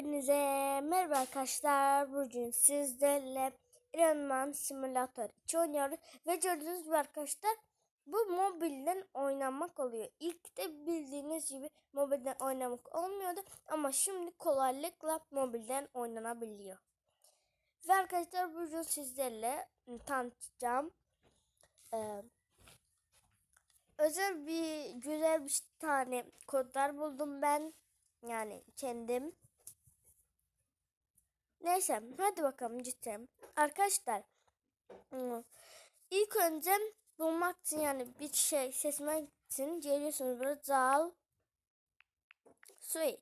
Hepinize merhaba arkadaşlar. Bugün sizlerle Iron Simulator 2 oynuyoruz. Ve gördüğünüz gibi arkadaşlar bu mobilden oynamak oluyor. İlk de bildiğiniz gibi mobilden oynamak olmuyordu. Ama şimdi kolaylıkla mobilden oynanabiliyor. Ve arkadaşlar bugün sizlerle tanıtacağım. Ee, özel bir güzel bir tane kodlar buldum ben. Yani kendim. Neyse hadi bakalım cidden. Arkadaşlar ıı, ilk önce bulmak için yani bir şey seçmek için geliyorsunuz böyle zal suite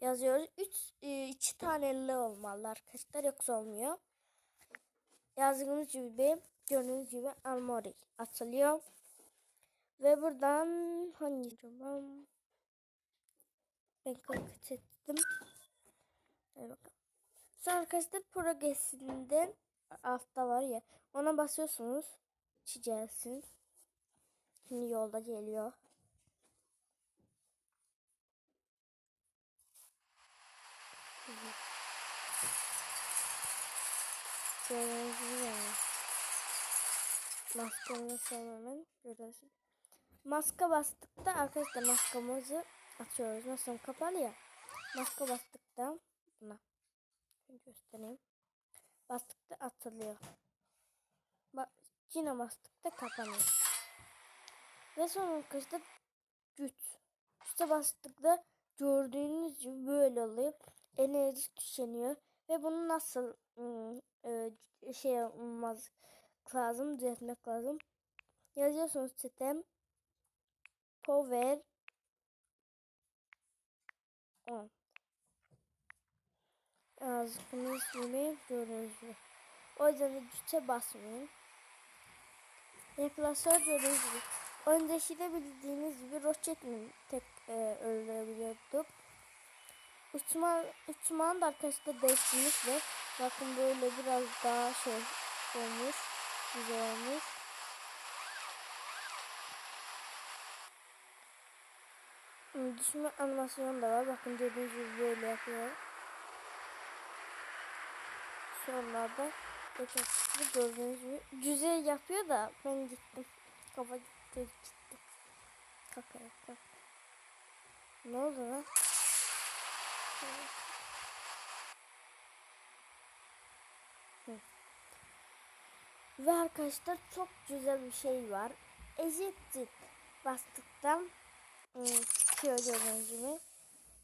yazıyoruz. Üç, ıı, iki taneli olmalı arkadaşlar yoksa olmuyor. Yazdığınız gibi gördüğünüz gibi Almori atılıyor. Ve buradan hangi cümlem? Ben kalkıt ettim. Hadi bakalım. Sonra arkadaşlar progresinden altta var ya ona basıyorsunuz. Çizeceksiniz. Şimdi yolda geliyor. Şöyle Maskeni sevmemin görüyorsun. Maska bastıkta arkadaşlar maskamızı atıyoruz. Nasıl kapalı ya. Maska bastıkta buna göstereyim. Bastıkta atılıyor. Bak yine bastıkta kapanıyor. Ve son arkadaşlar güç. Güçte bastıkta gördüğünüz gibi böyle oluyor. Enerji tükeniyor. Ve bunu nasıl ıı, şey olmaz lazım, düzeltmek lazım. Yazıyorsunuz sistem power 10 yazdığınız gibi görünüyor. O yüzden de basmayın. Replasör gördüğünüz gibi. Önceki de bildiğiniz gibi roketle tek e, öldürebiliyorduk. Uçma, uçmanın da arkasında değiştirmiş ve bakın böyle biraz daha şey olmuş. Güzel olmuş. Düşme animasyonu da var. Bakın gördüğünüz gibi böyle yapıyor. Sonlarda geçmişte gördüğünüz gibi yapıyor da ben gittim. Kafa gitti gitti. Kaka kaka. Ne oldu lan? Ve arkadaşlar çok güzel bir şey var. Ezitti bastıktan çıkıyor gördüğünüz gibi.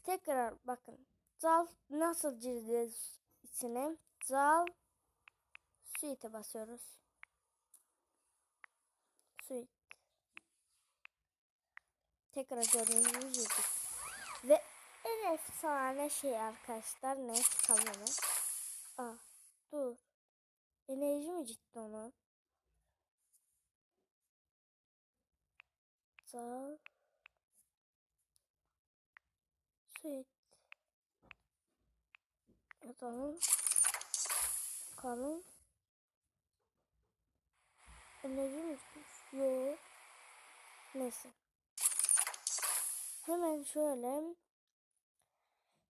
Tekrar bakın. Zal nasıl gireceğiz içine? Zal suite basıyoruz. Suite. Tekrar gördüğünüz gibi. Ve en efsane şey arkadaşlar ne? Kamera. Aa, dur. Enerji mi ciddi onu? Zal Suite. Yazalım. Bakalım. Enerji mi? Yok. Neyse. Hemen şöyle.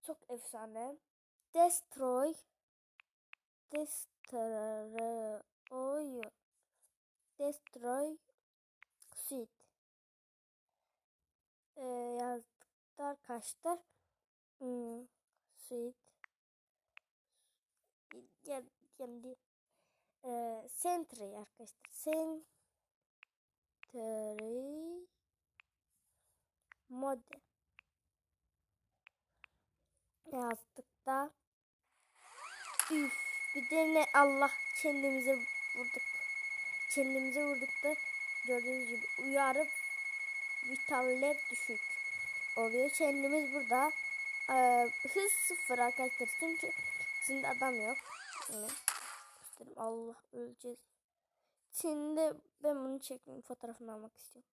Çok efsane. Destroy. Destroy. Destroy. Suite. Ee, yazdıkta arkadaşlar. Hmm, suite. Yani, yani e, Sentry arkadaşlar. Sentry mode yazdık da üf bir de ne Allah kendimize vurduk. Kendimize vurduk da gördüğünüz gibi uyarıp vitaller düşük oluyor. Kendimiz burada e, hız sıfır arkadaşlar. Çünkü içinde adam yok. Yani, göstereyim. Allah öleceğiz. Şimdi ben bunu çekmeyeyim. Fotoğrafını almak istiyorum.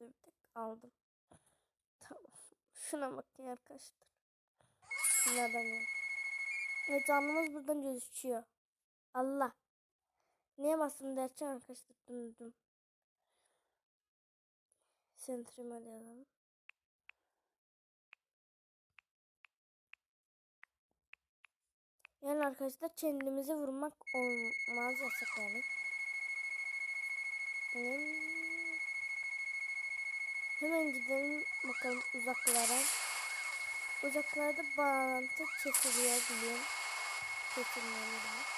Dur aldım. Tamam. Şuna bakın arkadaşlar. Adam yok. Ve canımız buradan gözüküyor. Allah. Niye bastım derken arkadaşlar döndüm. Sentrimal yazalım. Yani arkadaşlar kendimize vurmak olmaz yasak yani. Hemen gidelim bakalım uzaklara. Uzaklarda bağlantı kesiliyor biliyorum. Kesilmeli.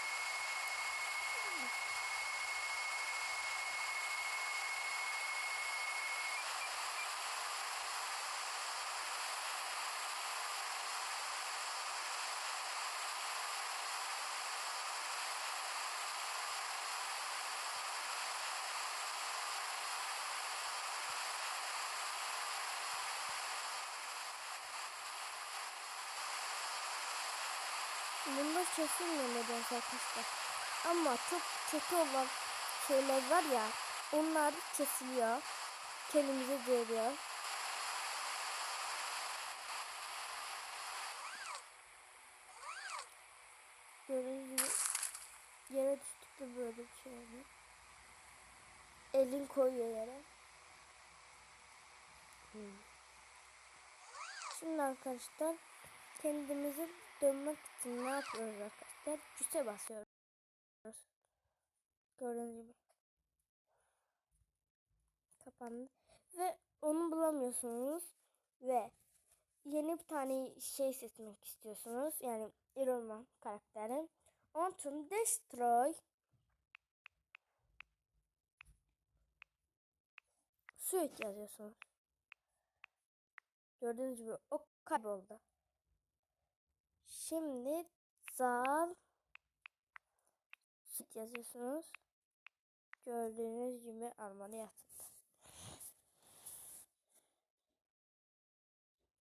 Bunlar kesilmiyor nedense arkadaşlar. Ama çok kötü olan şeyler var ya onlar kesiliyor. Kendimize geliyor. Gördüğünüz gibi yere düştük de böyle bir şey oluyor. Elin koyuyor yere. Hmm. Şimdi arkadaşlar kendimizi dönmek için ne yapıyoruz arkadaşlar? Cüse basıyoruz. Gördüğünüz gibi. Kapandı. Ve onu bulamıyorsunuz. Ve yeni bir tane şey seçmek istiyorsunuz. Yani Iron Man karakteri. Onun Destroy Suit yazıyorsunuz. Gördüğünüz gibi o kayboldu. Şimdi zal Suit yazıyorsunuz. Gördüğünüz gibi armada yatırdı.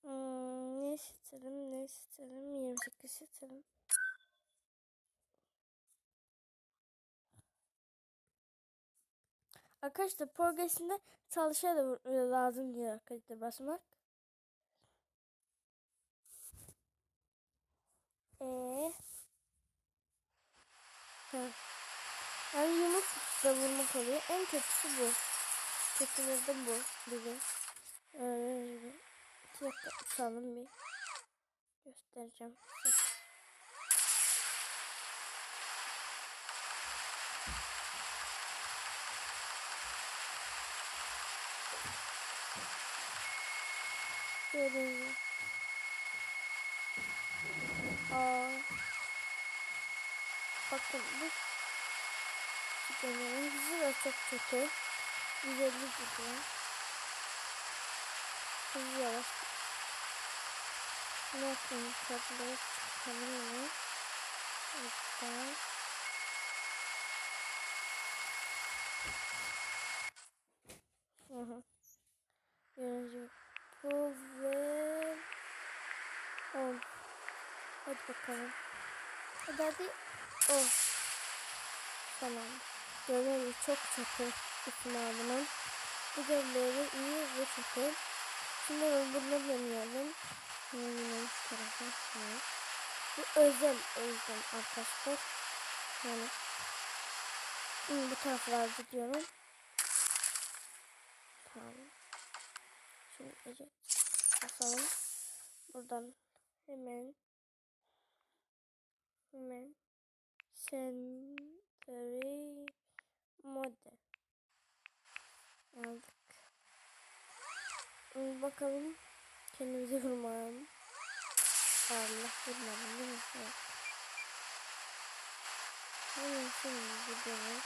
Hmm, ne isterim ne isterim 28 isterim. Arkadaşlar progresinde çalışa da lazım diyor arkadaşlar basmak. Eee Ha. Yani yumruk da vurmak oluyor. En kötüsü bu. Kötüleri bu. Biri. Öyle İki dakika uçalım bir. Göstereceğim. Gördüğünüz. Aa. Bakın bu Deneyin hızı da çok kötü. 150 gidiyor. Hızlı. Ne yapayım? Kadınları çıkalım yine. Lütfen. Hı hı. Birinci bu ve on. Hadi bakalım. Hadi hadi. On. Tamam. Görevi çok kötü İsmail'in. Bu görevi iyi ve kötü. Şimdi ben bunu deneyelim. Yine şu tarafa. Evet. Bu özel o arkadaşlar. Yani hmm, bu taraflarda diyorum. Tamam. Şimdi. Basalım. Buradan hemen hemen Sentry model aldık. Bakalım kendimize vurmayalım. Allah vurmadım değil mi? Evet. Hemen şimdi gidelim.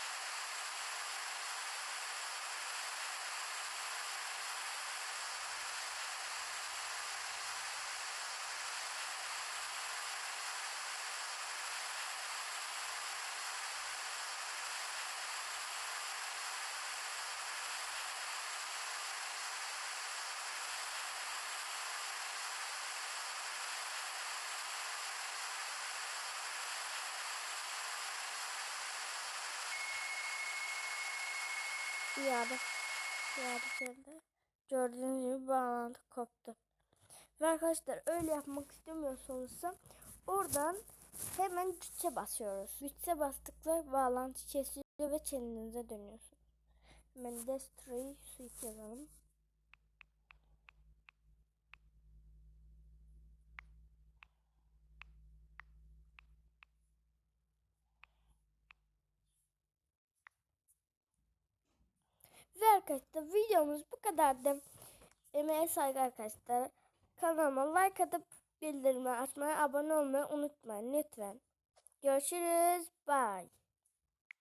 İade. İade geldi. Gördüğünüz gibi bağlantı koptu. Ve arkadaşlar öyle yapmak istemiyorsanız oradan hemen güçe basıyoruz. Güçe bastıkça bağlantı kesiliyor ve kendinize dönüyorsunuz. Hemen Destroy Suite yazalım. Arkadaşlar videomuz bu kadardı. Emeğe saygı arkadaşlar. Kanalıma like atıp bildirimleri açmayı, abone olmayı unutmayın lütfen. Görüşürüz. Bye.